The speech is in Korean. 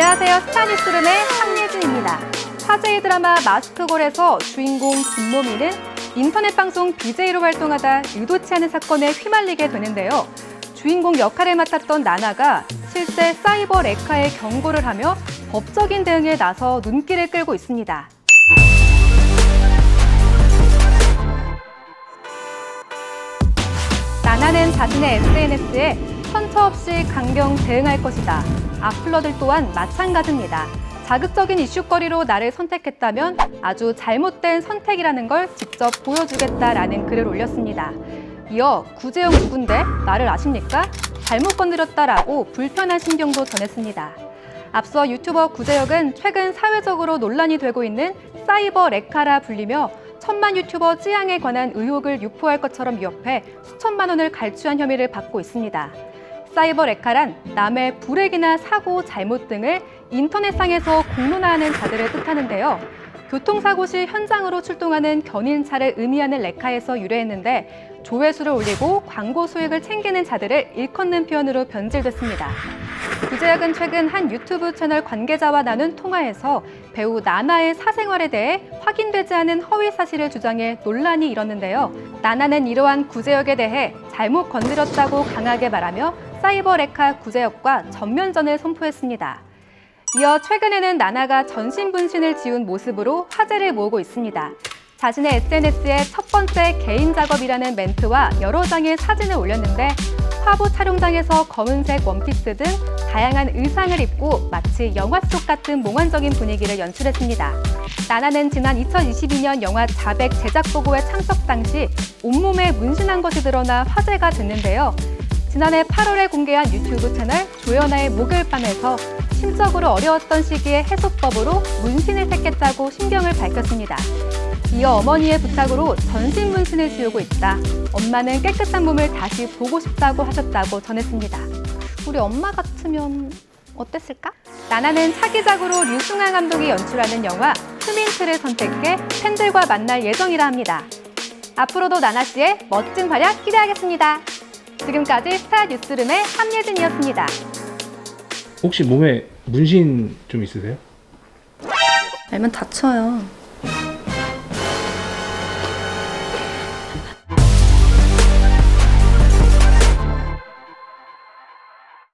안녕하세요. 스타뉴스룸의 한예진입니다. 화제의 드라마 마스크걸에서 주인공 김모미는 인터넷 방송 BJ로 활동하다 의도치 않은 사건에 휘말리게 되는데요. 주인공 역할을 맡았던 나나가 실제 사이버 레카에 경고를 하며 법적인 대응에 나서 눈길을 끌고 있습니다. 나나는 자신의 SNS에 선처 없이 강경 대응할 것이다. 악플러들 또한 마찬가지입니다. 자극적인 이슈거리로 나를 선택했다면 아주 잘못된 선택이라는 걸 직접 보여주겠다라는 글을 올렸습니다. 이어 구재영 누군데 나를 아십니까? 잘못 건드렸다라고 불편한 심경도 전했습니다. 앞서 유튜버 구재혁은 최근 사회적으로 논란이 되고 있는 사이버 레카라 불리며 천만 유튜버 찌양에 관한 의혹을 유포할 것처럼 위협해 수천만 원을 갈취한 혐의를 받고 있습니다. 사이버 레카란 남의 불행이나 사고, 잘못 등을 인터넷상에서 공론화하는 자들을 뜻하는데요. 교통사고 시 현장으로 출동하는 견인차를 의미하는 레카에서 유래했는데 조회수를 올리고 광고 수익을 챙기는 자들을 일컫는 표현으로 변질됐습니다. 구제혁은 최근 한 유튜브 채널 관계자와 나눈 통화에서 배우 나나의 사생활에 대해 확인되지 않은 허위 사실을 주장해 논란이 일었는데요. 나나는 이러한 구제혁에 대해 잘못 건드렸다고 강하게 말하며 사이버 레카 구제혁과 전면전을 선포했습니다. 이어 최근에는 나나가 전신 분신을 지운 모습으로 화제를 모으고 있습니다. 자신의 SNS에 첫 번째 개인 작업이라는 멘트와 여러 장의 사진을 올렸는데 화보 촬영장에서 검은색 원피스 등 다양한 의상을 입고 마치 영화 속 같은 몽환적인 분위기를 연출했습니다. 나나는 지난 2022년 영화 자백 제작 보고회 참석 당시 온몸에 문신한 것이 드러나 화제가 됐는데요. 지난해 8월에 공개한 유튜브 채널 조연아의 목요일 밤에서 심적으로 어려웠던 시기에 해소법으로 문신을 택했다고 신경을 밝혔습니다. 이어 어머니의 부탁으로 전신 문신을 지우고 있다. 엄마는 깨끗한 몸을 다시 보고 싶다고 하셨다고 전했습니다. 우리 엄마 같으면 어땠을까? 나나는 차기작으로 류승환 감독이 연출하는 영화 스민트를 선택해 팬들과 만날 예정이라 합니다. 앞으로도 나나 씨의 멋진 활약 기대하겠습니다. 지금까지 스타 뉴스룸의 함예진이었습니다. 혹시 몸에 문신 좀 있으세요? 알면 다쳐요.